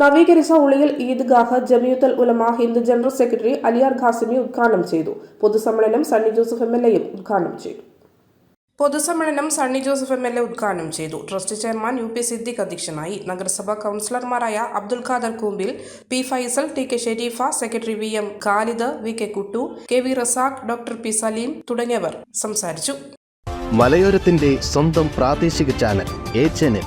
നവീകരിച്ച Uliyil Eidgah Jamiyyathul Ulama Hindu general secretary Aliyar Qasimi ഉദ്ഘാടനം ചെയ്തു. പൊതുസമ്മേളനം സണ്ണി ജോസഫ് എം എൽ എയും ഉദ്ഘാടനം ചെയ്തു. പൊതുസമ്മേളനം Sunny Joseph M L A ഉദ്ഘാടനം ചെയ്തു. Trust chairman U P Siddique അധ്യക്ഷനായി. നഗരസഭാ കൗൺസിലർമാരായ Abdul Khader Koombil P Faisal T K Shareefa secretary V M Khalid V K Kuttu K V Razak doctor P Saleem തുടങ്ങിയവർ സംസാരിച്ചു. മലയോരത്തിന്റെ സ്വന്തം പ്രാദേശിക ചാനൽ ചാനൽ